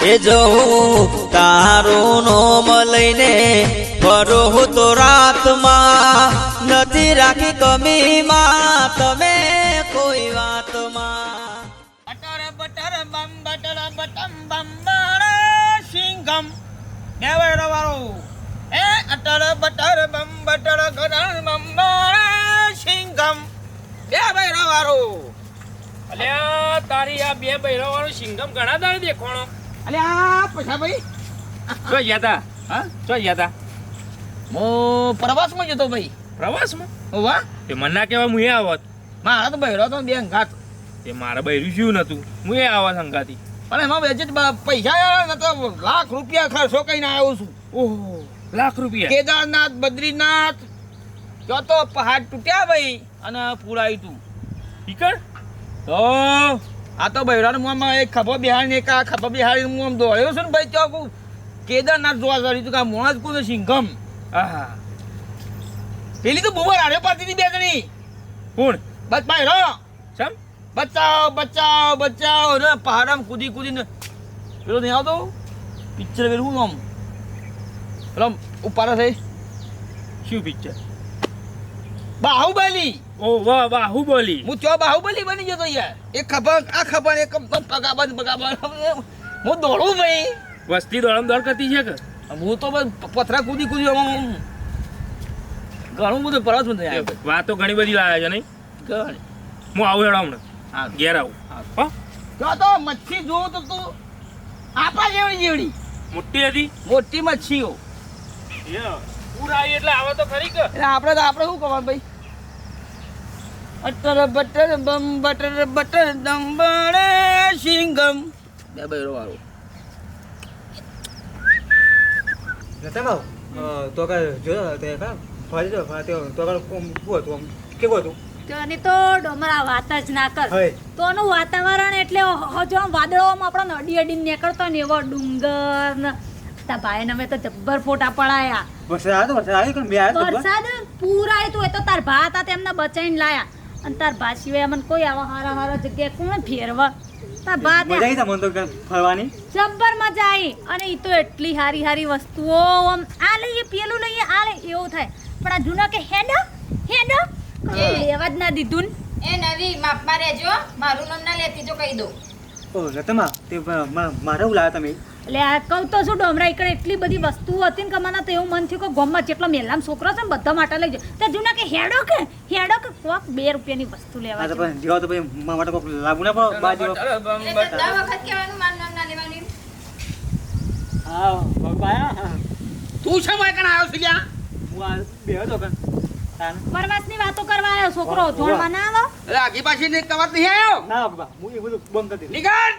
એ જો તારું નોમ લઈને ફરો હું તો રાતમાં નથી રાખી કમીમાં તમે કોઈ વાતમાં. બટર બટર, બમ, બટર, બટમ, બમ બળ સિંઘમ બે વેરો વાળો એ અટર બટર, બમ, બટર ગરણ બમ બળ સિંઘમ બે વેરો વાળો અલ્યા, તારી આ બે બૈરો વાળો સિંગમ ઘણા દાડે દેખવાનો. અલે આ પૈસા ભાઈ ચો ગયા તા? હા? ચો ગયા તા? હું પ્રવાસમાં જતો ભાઈ. પ્રવાસમાં? વાહ. તે મને ના કહેવાય હું એ આવત. મારા તો બહેરો તો બે અંગાત તે મારા બૈરું શું નતું? હું એ આવત સંગાતી પણ એમાં વેચે પૈસા તો લાખ રૂપિયા ખર્ચો કઈને આવ્યો છું. ઓહો લાખ રૂપિયા? કેદારનાથ બદ્રીનાથ. જો તો પહાડ તૂટ્યા ભાઈ અને પૂરાયું તું. ઠીક તો આ તો બૈરાનું મોમાં એક ખભો બિહારીને એક આ ખભો બિહારીને હું આમ દોડ્યો છું ને ભાઈ તો કહું કેદારનાથ જોવા જડી તું કે મોણા જ કું સિંઘમ આહા. પેલી તો બુબર હારે પાતી હતી બે જણી. કોણ? બસ ભાઈ રો. સમ બચાવ બચાવ બચાવ. ને પહાડમાં કૂદી કૂદીને. પેલો નહીં આવતો? પિક્ચર પેલું આમ. પેલો ઉપાડા થઈ શું પિક્ચર બાહુબલી. ઓ વાહ બાહુબલી હું ચો બાહુબલી બની જતો યાર. એક ખબર આ ખબર એક પગાબંધ પગાબંધ હું દોડું ભાઈ. વસ્તી દોડમ દોડ કરતી છે કે? હું તો બસ પથરા કૂદી કૂદી ઘણું બધું પરત એ આવ્યું વાતો ઘણી બધી લાવ્યા છે નહીં? ઘણી. હું આવું હેડો હમણાં. ઘેર આવું. હા? જો તો મચ્છી જોઉં તો તું આપા જેવડી જેવડી. મોટી હતી? મોટી મચ્છીઓ. પૂરા આવી એટલે આવે તો ખરી કે? એટલે આપણે તો આપણે શું કહેવાનું ભાઈ? અટર બટર બમ બટર બટર દમ બળે સિંગમ બે બૈરો વાળો નતામાં તો કા જો તે કા જો ફરી તો કા કોમ શું હતું કે કેવું હતું? તો એની તો ડોમરા વાત જ ના કર. હોય તો એનું વાતાવરણ એટલે જો આમ વાદળોમાં આપણને અડી અડીને નીકળતો ને એવો ડુંગર ને તા ભાઈને અમે તો જબ્બર ફોટા પડાયા. વરસાદ આવ્યો તો વરસાદ આવ્યો કે મેં આવ્યો વરસાદ પૂરા તો એ તો તાર ભા હતા તેમને બચાઈને લાયા. અને તાર બા સિવાય અમને કોઈ આવા હારા હારા જગ્યાએ કોણ ફેરવા? તાર ભા મજા આવી તમને તો ફરવાની? જબ્બર મજા આવી. અને એ તો એટલી હારી હારી વસ્તુઓ આમ આ લઈએ પેલું લઈએ આ લઈએ એવું થાય. પણ આ જૂના કે હેડો? હેડો? લેવા જ ના દીધું ને. એ નવી માપમાં રહેજો મારું નામ ના લેતી જો કહી દઉં. ઓ રતમા તે મારે એવું તમે. એટલે આ કહું તો શું ડોમરા એકડે એટલી બધી વસ્તુઓ હતી ને કમાના તો એવું મન થયું કે ગોમમાં જેટલો મેલામ છોકરો છે ને બધા માટે લઈ જાય તો જૂના કે હેડો કે હેડો કે કોક બે રૂપિયાની વસ્તુ લેવા હા તો જેવું. પછી તો ભાઈ મા માટે કોક લાગુ ના પડો બા જેવો. એટલે તો દસ વખત કહેવાનું માન નામ ના લેવાની. હા ભગવાન. તું છે મારે કણ આવ્યો છે લ્યા? હું આ બે હતો કણ પરવાસની વાતો કરવા આવ્યો છોકરો. જોડવા ના આવો. એટલે આગી પાછી ની કવાત નહીં આવ્યો ના બાબા હું એ બધું બંધ કરી દીધું. નીકળ!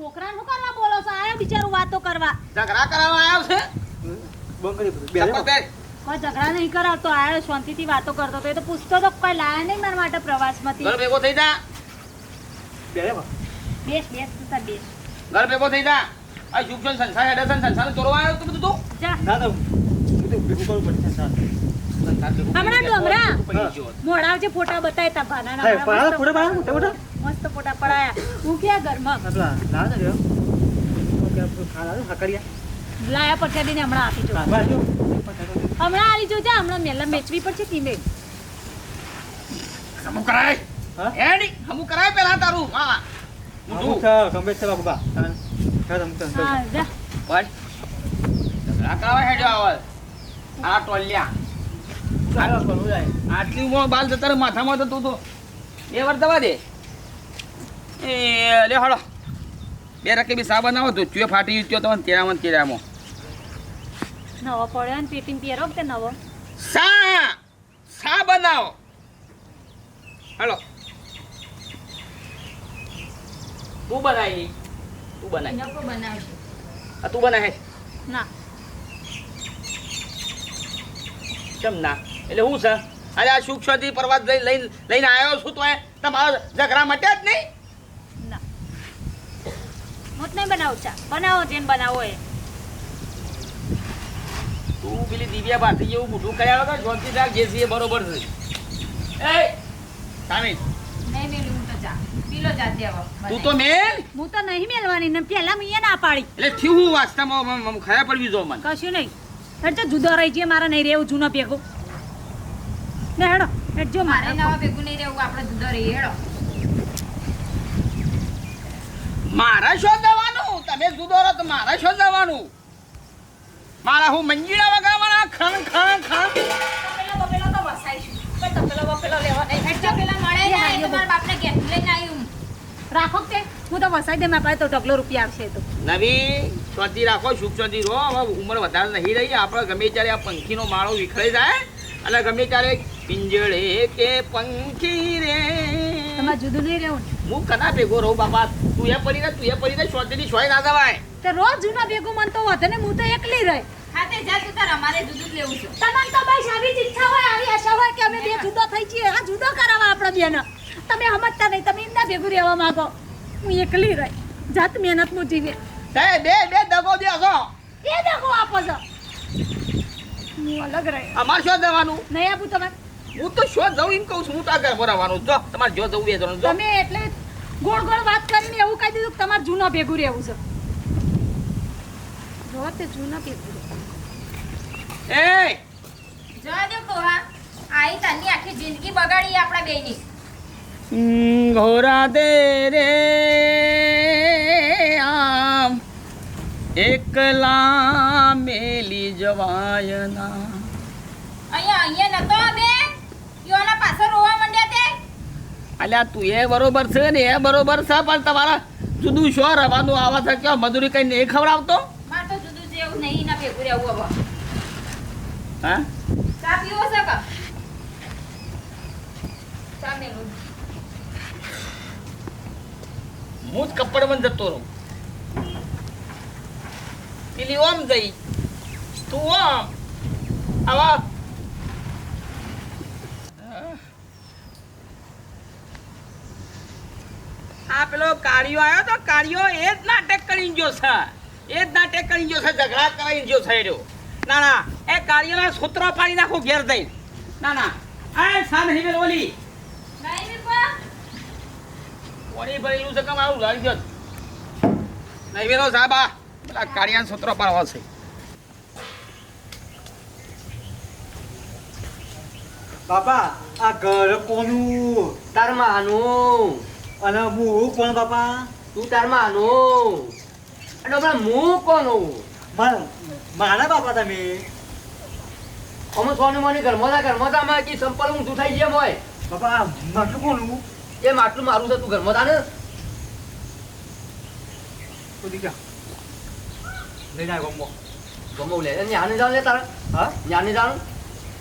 છોકરા નું કરવા બોલો છો? આયા બિચારું વાતો કરવા. ઝઘડા કરવા આવ્યો છે? બંધ કરી બે કોઈ ઝઘડા નહીં કરાવતો આયો શાંતિથી વાતો કરતો તો એ તો પૂછતો તો કોઈ લાયા નહીં મારા માટે પ્રવાસમાંથી. ઘર ભેગો થઈ જા. બે બેસ બેસ તું તાર બેસ. ઘર ભેગો થઈ જા. આ શુભ છે સંસાર હેડે છે સંસાર ચોરવા આવ્યો તું બધું તું? જા. ના તો બધું ભેગું કરવું પડશે સાહેબ. સંસાર હમણાં ડોમરા મોડા જે ફોટા બતાવ્યા તા. ભાના ફોટા મસ્ત ફોટા મોટા. મસ્ત ફોટા પડાયા. હું ક્યાં ઘરમાં. લાયા પચાડીને હમણાં આપી જો. હમણાં આવી જોજે હમણાં મેલા મેચવી પડશે ટીમે સમુ કરાય. હે? ની સમુ કરાય પેલા તારું. હા હું તો ગમે છે બાબા. હા, અમુક હા જા. બસ ઝઘડા કરવા હેડ્યો આવે આ ટોલ્યા. આટલી બાલ જતા માથામાં તો તું તો. બે વાર દવા દે. એ લે હળો બે રકબી સા બનાવો તો ચૂએ ફાટી ગયો તો તેરામાં ને તેરામાં. નવો પડ્યો ને પીટીમ પહેરો કે નવો? સા સા બનાવો. હાલો. તું બનાવી તું બનાવી નકો બનાવશે. આ તું બનાવે ના. કેમ ના? એટલે હું છે? અરે આ સુખ સુધી પ્રવાસ લઈ લઈને લઈને આવ્યો છું તો તમારા ઝઘડા મટ્યા જ નહીં? ના હું નહીં બનાવું ચા બનાવો જેમ બનાવો એ તું પેલી દિવ્યા ભારતી એવું મોઢું કર્યા વગર શાંતિ રાખ જે છે બરોબર છે. એ! સામી નહીં મેલું હું તો ચા ચા જાતે હવે તું તો મેલ? હું તો નહીં મેલવાની ને પેલા મેં ના પાડી. એટલે થયું હું વાસ્તામાં મ- મ- પડવી જો મને. કશું નહીં. જો જુદો રહી છે મારે નહીં રહેવું જૂનો ભેગો. ને હેડો મારે મારે નવા ભેગું નહીં રહેવું આપણે જુદો રહીએ હેડો. મારા શો જવાનું? તમે જુદો રહો તો મારા શો જવાનું? મારા હું મંજીરા વગાવવાના ખણ ખણ ખણ. તપેલો બપેલો તો વસાઈશું. પણ તપેલો બપેલો લેવા નહીં. હેડજો પેલા મળે ને એ તો મારા બાપને ઘેર લઈને આવ્યું રાખો કે હું તો વસાઈ દે મારા પાસે તો ઢગલો રૂપિયા આવશે તો. નવી શાંતિ રાખો સુખ શાંતિ રહો. હવે ઉંમર વધારે નહીં રહી. આપણે ગમે ત્યારે આ પંખીનો માળો વિખરાઈ જાય. અને ગમે ત્યારે પિંજળે કે પંખી રે. તમારે જુદું નહીં રહેવું. ને હું કના ભેગો રહું બાપા? તું એ પડી રે તું એ પડી ને શોધી ની શોય ના દવાય તો રોજ જૂના ભેગું મન તો ને હું તો એકલી રહી. હા જા તું તાર અમારે જુદું લેવું છે. તમને તો ભાઈ આવી જ ઈચ્છા હોય આવી આશા હોય કે અમે બે જુદો થઈ છીએ. આ જુદો કરાવવા આપણે બેન. તમે સમજતા નહીં તમે એમના ભેગું રહેવા માંગો. હું એકલી રહી. જાત મહેનત હું જીવે. તે બે બે દગો દે છો એ દગો આપો છો. હું અલગ રહે. અમારે શું દેવાનું નહીં આપું તમે હું તો શો જવું એમ કહું છું હું તો આગળ ભરાવાનું જો તમારે જો જવું એ જવાનું જો. તમે એટલે ગોળ ગોળ વાત કરીને એવું કહી દીધું કે તમારે જૂના ભેગું રહેવું છે. જો તે જૂના ભેગું. એ! જો દે કોહા આઈ તારની આખી જિંદગી બગાડી આપણા બેની ઘોરા દે રે આમ એકલા મેલી જવાયના. અહીંયા અહીંયા નતો બે? યોના પાછળ રોવા માંડ્યા તે? અલ્યા તું એ બરોબર છે ને એ બરોબર છે પણ તમારા જુદું શો રવાનું આવા છે કે મજૂરી કઈ નહીં ખવડાવતો? માર તો જુદું જેવું નહીં ના ભેગું રહેવું હવે. હા? ચા પીવો છે કે? ચા મેલું. હું જ કપડમાં જતો રહું. પેલી ઓમ જઈ. તું ઓમ. આવા પેલો કાળિયો આવ્યો તો કાળિયો એ જ નાટક કરી ગયો છે. એ જ નાટક કરી ગયો છે ઝઘડા કરાઈ ગયો છે રહ્યો. ના ના એ કાળિયોના સૂત્રો પાડી નાખો ઘેર દઈ ના ના આ સાન હિમેલ ઓલી. નહીં ભરેલું છે કેમ આવું લાવી ગયો નહીં વેરો સાહેબ આ પેલા કાળિયાના સૂત્રો પાડવા છે. બાપા આ ઘર કોનું? તાર માનું. અને હું કોણ બાપા? તું તાર માનું. અને હમણાં હું કોનું મા- મારા બાપા તમે? અમે સોનું મને ઘરમાં ઘરમાં અમારે કી સંપલ ઊંધું થઈ ગયા મોય બાપા માટલું કોનું એ માટલું મારું છે તું ઘરમાં તા ને બધી ક્યાં લઈ જાય ગમો. ગમો લે. ન્યાને જાણ લે તારા. હા? ન્યાને જાણ.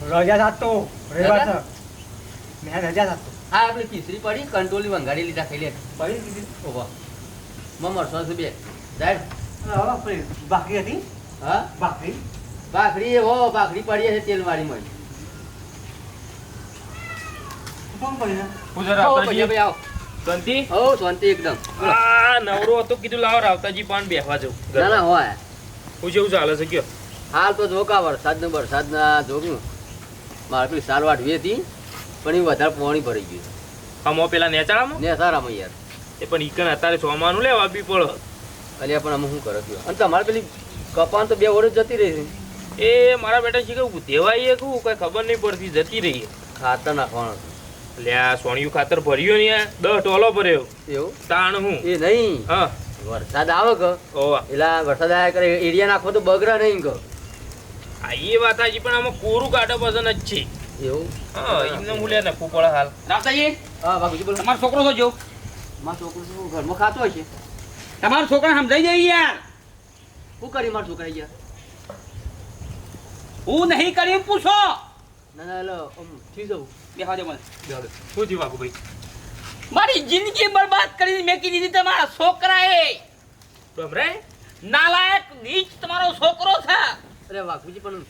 રજા થાતો રજા? મેં રજા થાતો હા આપણે ખીચડી પડી કંટ્રોલી વંગાડી લીધા ખાઈ લે. પડી દીધી ઓહો. મમર સો બે. જાય. હવે હતી? હા? બાકી ભાખરી હો ભાખરી પડી છે? તેલ વાળી મળી નવરો હતો કીધું લાવો રાવતાજી પણ બેહવા જવું ના ના હોય. હું જેવું ચાલે છે કયો? હાલ તો જોકા વરસાદ ને વરસાદ ના જોગું મારે પેલી સારવાર વાટવી હતી. પણ એ વધારે પાણી ભરી ગયું આમો પેલા નેચાળામાં? નેચાળામાં યાર. એ પણ ઈકન અત્યારે સોમાનું લેવા બી પડે અલ્યા પણ અમે શું કરે કયો અને તમારે પેલી કપાન તો બે વર્ષ જતી રહી છે. એ મારા બેટા શીખવું દેવાય કહું કઈ ખબર નહીં પડતી જતી રહી. ખાતર નાખવાનું એટલે આ સોણિયું ખાતર ભર્યું ને આ દસ ટોલો ભર્યો. એવું? તાણ હું. એ નહીં? હા. વરસાદ આવે કે? ઓવા એટલે વરસાદ આવ્યા કરે એરિયા નાખો તો બગડા નહીં કે. આ એ વાત હજી પણ આમાં કોરું કાઢો પસંદ જ છે. એવું? હા એમને હું લે નાખવું પડે હાલ. રાવતાજી? હા બાબુજી બોલો. તમારો છોકરો તો જો? મારો છોકરો શું ઘરમાં ખાતો હશે તમારો છોકરા સમજાઈ જાય યાર. શું કરી મારો છોકરા યાર? હું નહીં કરી પૂછો. ના ના એટલે થઈ જવું બેહવા દે મને. શું થયું બાબુભાઈ મારી જિંદગી બરબાદ કરી મેકી દીધી તમારા છોકરાએ. ગભરાય નાલાયક નીચ તમારો છોકરો છે. અરે વાઘુજી પણ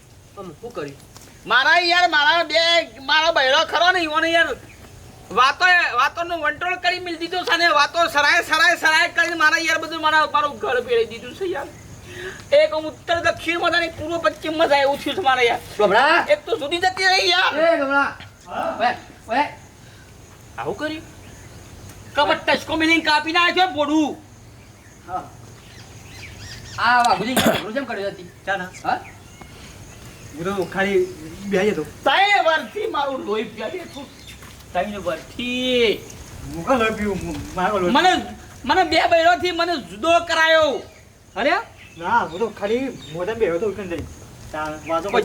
શું કર્યું? મારા યાર મારા બે મારા બૈરો ખરો ને ઈવોને યાર. વાતો વાતોનું વંટોળ કરી મિલ દીધો છે ને વાતો સરાય સરાય સરાય કરીને મારા યાર બધું મારા મારું ઘર પેળી દીધું છે યાર. એક ઉત્તર દક્ષિણમાં જાય ને એક પૂર્વ પશ્ચિમમાં જાય એવું થયું છે મારા યાર. ગમડા એક તો સુધી જતી રહી યાર. એ ગમડા ઓય ઓય. આવું કર્યું? કપટ ટચકો મિલિંગ કાપી નાખ્યો બોડું હા. આ વાગુજી કેમ કર્યો હતી. ચા હા? હું તો ખાલી બેહી જતો. તય વર્ષથી મારું લોહી પ્યારી હતું તય વર્ષથી મુકા લોહી પીવું મારો લોહી. મને મને બે બૈરોથી મને જુદો કરાયો. અરે? ના હું તો ખાલી મોઢા બેહ્યો તો ઉઠીને જઈ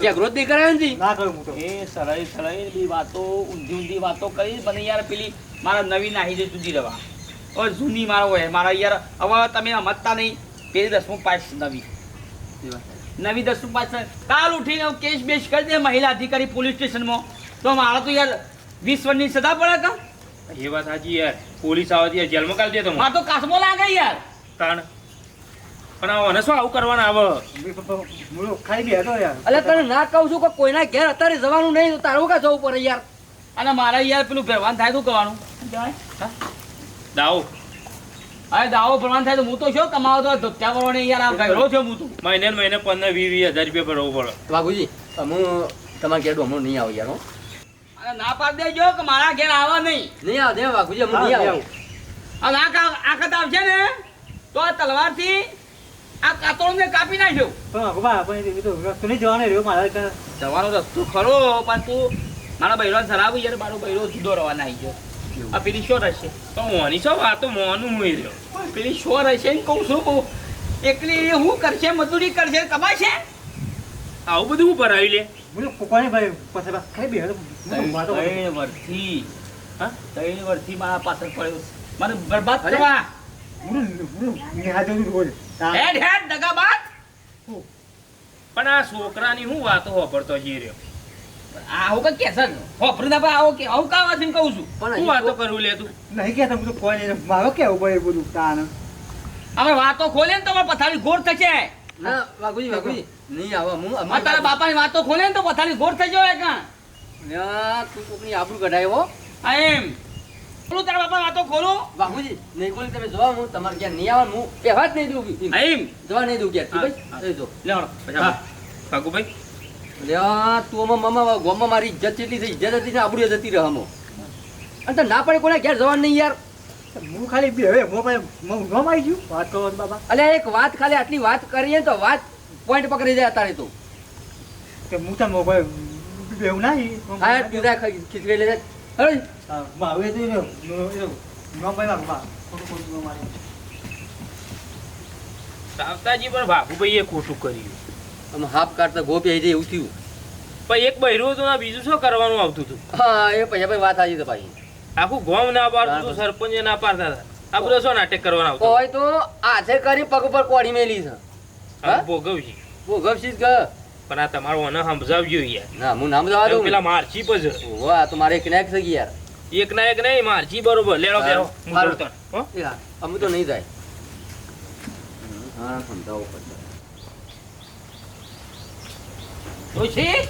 જાગૃત નહીં કરાયો ના હું તો. એ સરાઈ સરાઈ બી વાતો ઊંધી ઊંધી વાતો કરી મને યાર પેલી મારા નવી નાહી જે જુદી રવા. જૂની મારો હોય. મારા યાર હવે તમે મતતા નહીં. પેલી દસમું પાસ નવી. નવી દસ પાસ કાલ ઉઠીને હું કેસ બેસ કરી દે મહિલા અધિકારી પોલીસ સ્ટેશનમાં. તો મારા તો યાર વીસ વર્ષની સજા પડે કા એ વાત સાચી યાર. પોલીસ આવે યાર જેલમાં કાઢી દે તો મારે તો કાસમો લાગે યાર. તાણ. પણ અને શું આવું કરવાના આવે ગયા તો ખાલી યાર. અલે તને ના કહું છું કે કોઈના ઘેર અત્યારે જવાનું નહીં તો તારું કા જવું પડે યાર? અને મારા યાર પેલું ભરવાન થાય તું કહેવાનું? દાવો. અરે દાવો પ્રમાણ થાય તો હું તો શું કમાવો તો? ધોત્યા કરવાની યાર આ ગયરો છે હું તો મહિને મહિને પંદર વીસ વીસ હજાર રૂપિયા ભરવું પડે. વાઘુજી હું તમારા ઘેર હમણાં નહીં આવું યાર હો. અને ના પાડ દેજો કે મારા ઘેર આવવા નહીં. નહીં આવ દે વાઘુજી હું નહીં આવું અને આ આ કદ આવશે ને? તો આ તલવારથી આ કાતોડને કાપી નાખ્યો. પણ ભગવાન પણ એ તો રસ્તો નહીં જવાનો રહ્યો મારા જવાનો રસ્તો ખરો પણ તું મારા બૈરો સરાવું યાર મારો બૈરો સીધો રવાના આવી ગયો. આ પેલી શો રહેશે તો મોની છો વાતો મોનું હું રહ્યો. પેલી શો રહેશે ને કહું છું બહુ એકલી હું કરશે? મજૂરી કરશે? કમાશે? આવું બધું હું ભરાવી લે. તો કોને ભાઈ પછી ખાઈ તો કરું. ત્રણ વર્ષથી હા? ત્રણ વર્ષથી મારા પાછળ પડ્યો મારે મને બરબાદ કરવા. તો- તો હેડ પણ આ છોકરાની હું વાતો વાપરતો જઈ રહ્યો? ના આવો કે આવું કહું છું? હું વાતો કરું લે તું. નહીં કહેતો હું તો કોઈ નહીં મારો કેવું પડે બધું તાન અમે વાતો ખોલે ને તો પથારી ગોળ થશે ના વાઘુજી વાઘુજી. નહીં આવા હું આ તારા બાપાની વાતો ખોલે ને તો પથારી ગોળ થઈ જાય કાં? તું કોકની આબરૂ કઢાય આ એમ. તારા બાપા વાતો ખોલું. વાઘુજી નહીં ખોલી તમે જોવા હું તમારે ક્યાં નહીં આવવાનું હું કહેવા જ નહીં દઉં એમ. જોવા નહીં દઉં ભાઈ? જો. લે હળો, પછી હા. આપણે. કાકુભાઈ લ્યા, તું મામા ગામમાં મારી ઇજ્જત જેટલી થઈ ઇજ્જત હતી ને આબરૂ જતી રહે હમો અને તને ના પડે કોને ઘેર જવાનું નહીં યાર. હું ખાલી બે હવે હું હું આવી ગયું વાત કરો બાબા. અલ્યા એક વાત ખાલી આટલી વાત કરીએ તો વાત પોઈન્ટ પકડી જાય અત્યારે તો. કે હું તો મોબાઈલ બેવું ના હા પીઝા ખીચડી ખોટું નામ સાવતાજી પણ બાપુભાઈ ખોટું કર્યું. આમ હાફ કાઢતા ગોપી આવી જાય એવું થયું. પણ એક બૈરું હતું ને બીજું શું કરવાનું આવતું હતું? હા એ પછી ભાઈ વાત આવી તો ભાઈ. આખું ગોમ ના પાડતું હતું સરપંચ ના પાડતા હતા. આ બધો શું નાટક કરવાનું આવતું હોય તો હાથે કરી પગ ઉપર કોડી મેલી છે. આ ભોગવજી જ પણ આ તમારું મને સમજાવજો યાર. ના હું નામ જવા દઉં પેલા મારચી પર છે વાહ તો મારે એક નાક છે કે યાર. એક ના એક નહીં મારચી બરોબર. લેડો હા. બેરો હું તો નહીં જાય હા સમજાવો પડશે ડોશી,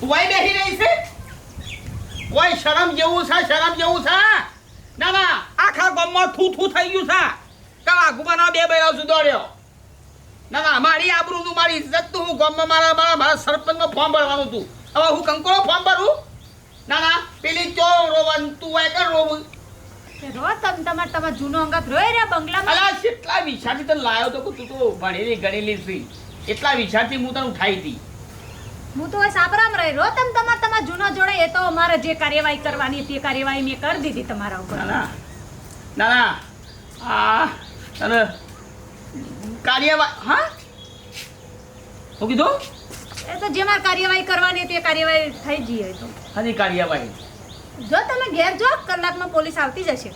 તું આઈ બેહી રહી છે? કોઈ શરમ જેવું છે શરમ જેવું છે? ના ના આખા ગામમાં થૂ થૂ થઈ ગયું છે. કાળા ગુમાના બે બૈરાવ સુધોડ્યો ના ના મારી આબરૂ તું મારી ઇજ્જત તું હું ગામમાં મારા મારા મારા સરપંચમાં ફોર્મ ભરવાનું તું હવે હું કંકોળો ફોર્મ ભરું? ના ના પેલી ચો રોવન તું આય કર રોવું. રો તમ તમાર તમાર જૂનો અંગત રોય રે બંગલામાં? અલા કેટલા વિચારથી તને લાયો તો તું તો ભણેલી ગણેલી છે. એટલા વિચારથી હું તને ઉઠાઈ હતી. હું તો સાબરામ રહી. રહ્યો તમ તમાર તમાર જૂનો જોડે એ તો અમારે જે કાર્યવાહી કરવાની હતી એ કાર્યવાહી મેં કરી દીધી તમારા ઉપર. ના ના ના આ અને કાર્યવાહી હા? શું કીધું? એ તો જે મારે કાર્યવાહી કરવાની હતી એ કાર્યવાહી થઈ જઈએ તો. હની કાર્યવાહી? જો તમે ઘેર જો કલાકમાં પોલીસ આવતી જશે.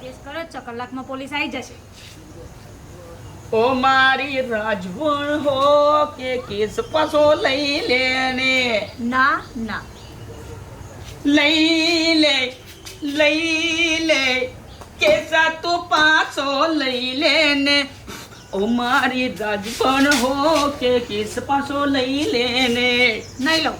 કેસ કરો છો કલાકમાં પોલીસ આવી જશે. ઓ મારી રાજવણ હો કે કેસ પાછો લઈ લેને? ના ના. લઈ લે લઈ લે. કેસા તો પાછો લઈ લેને? ઓ મારી રાજવણ હો કે કેસ પાછો લઈ લેને? નહીં લઉં.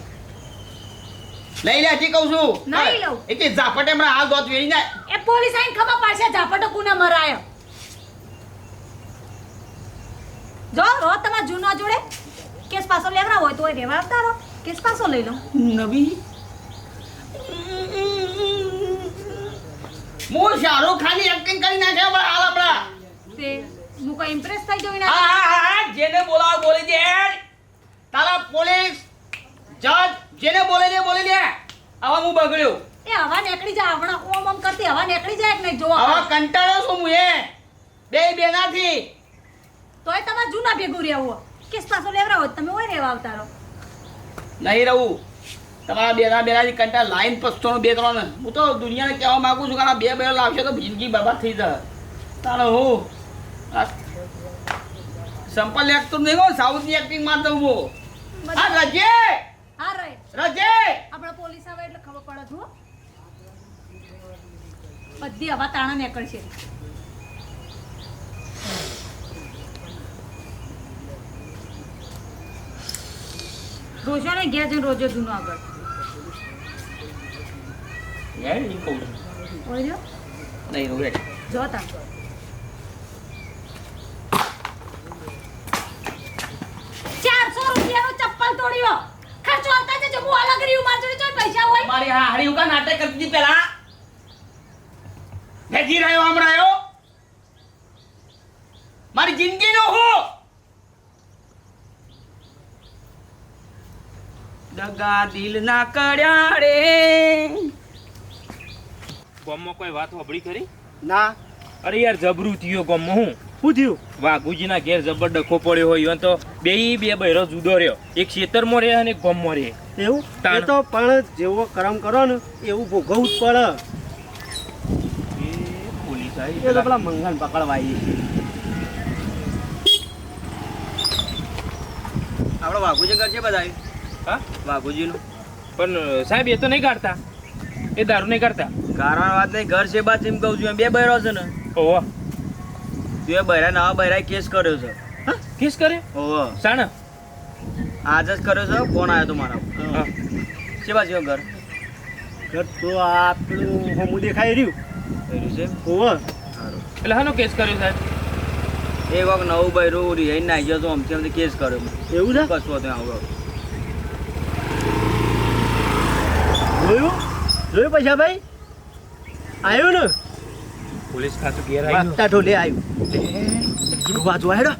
લઈ લે હજી કહું છું. નહીં લઉં. એ કે ઝાપટે હમણાં હાલ દોત વેરી જાય એ પોલીસ આઈને ખબર પડશે ઝાપટો કુને મરાયો? જો રો તમારા જૂનો જોડે. કેસ પાસો લેવરા હોય તો એ રેવા આવતા રહો કેસ પાસો લઈ લો. નવી? હું શાહરુખ ખાનની એક્ટિંગ કરી નાખ્યા પણ હાલ આપણા. તે હું કોઈ ઇમ્પ્રેસ થઈ હા ના હા હા જેને બોલાવો બોલી દે. તારા પોલીસ જજ જેને બોલે દે બોલી દે. આવા હું બગડ્યો. એ હવા નીકળી જાય હમણાં ઓમ ઓમ કરતી હવા નીકળી જાય કે નહીં જોવા હવા કંટાળો છું હું એ બે બેનાથી. તોય તમારે જૂના ભેગું રહેવું કેસ પાછો લેવરા હોય તમે હોય રહેવા આવતારો નહીં રહું. તમારા બેના બેનાથી કંટા લાઈન પસ્તોનો બે ત્રણ. હું તો દુનિયાને કહેવા માંગુ છું કે આ બે બે લાવશે તો જિંદગી બરબાદ થઈ જશે. તાણે હું? સંપલ એક્ટર નહીં કહો સાઉથની એક્ટિંગ મારતો હું. આ રજે! હા રે રજે! આપણે પોલીસ આવે એટલે ખબર પડે હો. બધી હવા તાણા નીકળશે. રોજો ને ગયા છે રોજો જુનાગઢ નહીં જો તા. ચારસો રૂપિયાનો ચપ્પલ તોડ્યો. ખર્ચો આવતા જજો હું અલગ રહ્યું મારી જોડે ચોય પૈસા હોય. મારી હા હારી ઉકા નાટક કરતી પેલા. ભેગી રહ્યો આમ રહ્યો મારી જિંદગીનો દગા દિલ ના કડ્યા રે ગામમાં કોઈ વાત સાંભળી ખરી? ના. અરે યાર જબરું થયો ગામમાં હું? શું થયું? વાઘુજીના ઘેર જબર ડખો પડ્યો હોય તો બે બે બૈરો જુદો રહ્યો. એક ખેતરમાં રહે અને એક ગામમાં રહે. એવું? એ તો પણ જેવો કરમ કરો ને એવું ભોગવવું જ પડે. એ તો પેલા મંગન પકડવા આપણે વાઘુજી ઘર છે બધા હા? બાપુજીનું પણ સાહેબ એ તો નહીં કાઢતા. એ દારૂ નહીં કાઢતા. કારણ વાત નહીં ઘર છે બાદ એમ કહું છું એમ બે બહેરો છે ને. ઓહો. તું એ બહેરા નવા બૈરાએ કેસ કર્યો છે. કેસ કરે ઓહો. સાણ આજ જ કર્યો છે ફોન આવ્યો તો મારા. હા. છે બાજુ ઘર? ઘર તો આપણું હોમું દેખાઈ રહ્યું. કર્યું છે ઓહો. સારું. એટલે હાનો કેસ કર્યો સાહેબ? એ વખત નવું બૈરું રિહાઈ નાખ્યો તો અમથી અમથી કેસ કર્યો. એવું છે? કશું હતું આવું. જોયું જોયું પૈસા ભાઈ? આવ્યું ને? પોલીસ ખાતું ઘેર આવ્યું. ઢોલે આવ્યું. બાજુ હેડો.